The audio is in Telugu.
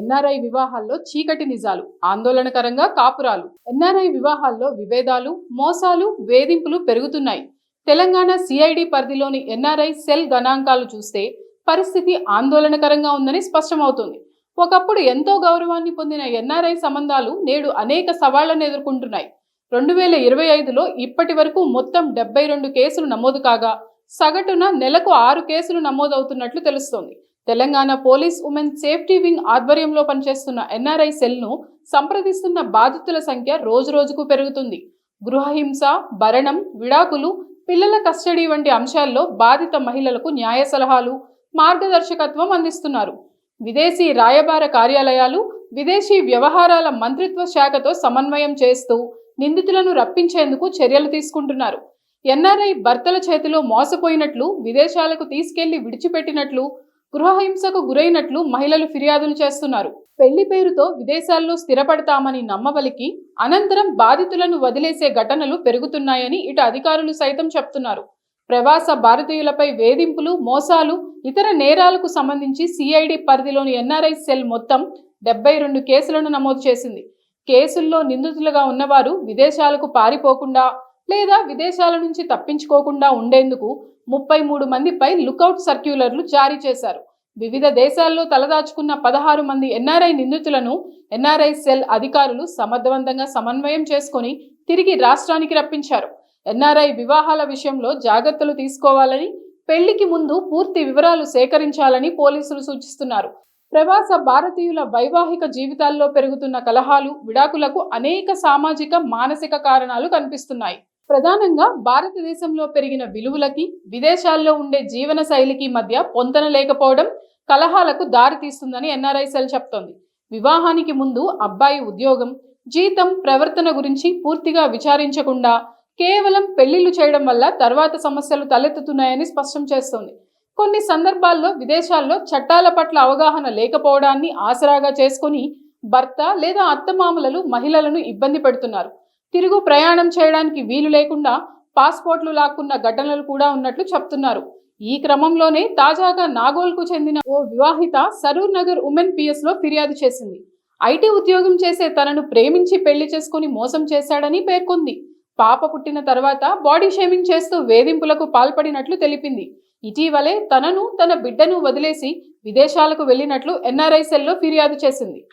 ఎన్ఆర్ఐ వివాహాల్లో చీకటి నిజాలు ఆందోళనకరంగా కాపురాలు. ఎన్ఆర్ఐ వివాహాల్లో విభేదాలు మోసాలు వేధింపులు పెరుగుతున్నాయి. తెలంగాణ సిఐడి పరిధిలోని ఎన్ఆర్ఐ సెల్ గణాంకాలు చూస్తే పరిస్థితి ఆందోళనకరంగా ఉందని స్పష్టమవుతుంది. ఒకప్పుడు ఎంతో గౌరవాన్ని పొందిన ఎన్ఆర్ఐ సంబంధాలు నేడు అనేక సవాళ్ళను ఎదుర్కొంటున్నాయి. రెండు వేల ఇరవై ఐదులో ఇప్పటి వరకు మొత్తం డెబ్బై రెండు కేసులు నమోదు కాగా సగటున నెలకు ఆరు కేసులు నమోదవుతున్నట్లు తెలుస్తోంది. Telangana police women safety wing ఆధ్వర్యంలో పనిచేస్తున్న ఎన్ఆర్ఐ సెల్ను సంప్రదిస్తున్న బాధితుల సంఖ్య రోజురోజుకు పెరుగుతుంది. గృహహింస భరణం విడాకులు పిల్లల కస్టడీ వంటి అంశాల్లో బాధిత మహిళలకు న్యాయ సలహాలు మార్గదర్శకత్వం అందిస్తున్నారు. విదేశీ రాయబార కార్యాలయాలు విదేశీ వ్యవహారాల మంత్రిత్వ శాఖతో సమన్వయం చేస్తూ నిందితులను రప్పించేందుకు చర్యలు తీసుకుంటున్నారు. ఎన్ఆర్ఐ భర్తల చేతిలో మోసపోయినట్లు విదేశాలకు తీసుకెళ్ళి విడిచిపెట్టినట్లు గృహహింసకు గురైనట్లు మహిళలు ఫిర్యాదులు చేస్తున్నారు. పెళ్ళి పేరుతో విదేశాల్లో స్థిరపడతామని నమ్మవలికి అనంతరం బాధితులను వదిలేసే ఘటనలు పెరుగుతున్నాయని ఇటు అధికారులు సైతం చెప్తున్నారు. ప్రవాస భారతీయులపై వేధింపులు మోసాలు ఇతర నేరాలకు సంబంధించి సిఐడి పరిధిలోని ఎన్ఆర్ఐ సెల్ మొత్తం డెబ్బై రెండు కేసులను నమోదు చేసింది. కేసుల్లో నిందితులుగా ఉన్నవారు విదేశాలకు పారిపోకుండా లేదా విదేశాల నుంచి తప్పించుకోకుండా ఉండేందుకు ముప్పై మూడు మందిపై లుకౌట్ సర్క్యులర్లు జారీ చేశారు. వివిధ దేశాల్లో తలదాచుకున్న పదహారు మంది ఎన్ఆర్ఐ నిందితులను ఎన్ఆర్ఐ సెల్ అధికారులు సమర్థవంతంగా సమన్వయం చేసుకొని తిరిగి రాష్ట్రానికి రప్పించారు. ఎన్ఆర్ఐ వివాహాల విషయంలో జాగ్రత్తలు తీసుకోవాలని పెళ్ళికి ముందు పూర్తి వివరాలు సేకరించాలని పోలీసులు సూచిస్తున్నారు. ప్రవాస భారతీయుల వైవాహిక జీవితాల్లో పెరుగుతున్న కలహాలు విడాకులకు అనేక సామాజిక మానసిక కారణాలు కనిపిస్తున్నాయి. ప్రధానంగా భారతదేశంలో పెరిగిన విలువలకి విదేశాల్లో ఉండే జీవన శైలికి మధ్య పొంతన లేకపోవడం కలహాలకు దారితీస్తుందని ఎన్ఆర్ఐ సెల్ చెప్తోంది. వివాహానికి ముందు అబ్బాయి ఉద్యోగం జీతం ప్రవర్తన గురించి పూర్తిగా విచారించకుండా కేవలం పెళ్ళిళ్ళు చేయడం వల్ల తర్వాత సమస్యలు తలెత్తుతున్నాయని స్పష్టం చేస్తోంది. కొన్ని సందర్భాల్లో విదేశాల్లో చట్టాల పట్ల అవగాహన లేకపోవడాన్ని ఆసరాగా చేసుకుని భర్త లేదా అత్తమామలలు మహిళలను ఇబ్బంది పెడుతున్నారు. తిరుగు ప్రయాణం చేయడానికి వీలు లేకుండా పాస్పోర్ట్లు లాక్కున్న ఘటనలు కూడా ఉన్నట్లు చెప్తున్నారు. ఈ క్రమంలోనే తాజాగా నాగోల్కు చెందిన ఓ వివాహిత సరూర్ నగర్ ఉమెన్ పిఎస్లో ఫిర్యాదు చేసింది. ఐటీ ఉద్యోగం చేసే తనను ప్రేమించి పెళ్ళి చేసుకుని మోసం చేశాడని పేర్కొంది. పాప పుట్టిన తర్వాత బాడీ షేమింగ్ చేస్తూ వేధింపులకు పాల్పడినట్లు తెలిపింది. ఇటీవలే తనను తన బిడ్డను వదిలేసి విదేశాలకు వెళ్ళినట్లు ఎన్ఆర్ఐ సెల్లో ఫిర్యాదు చేసింది.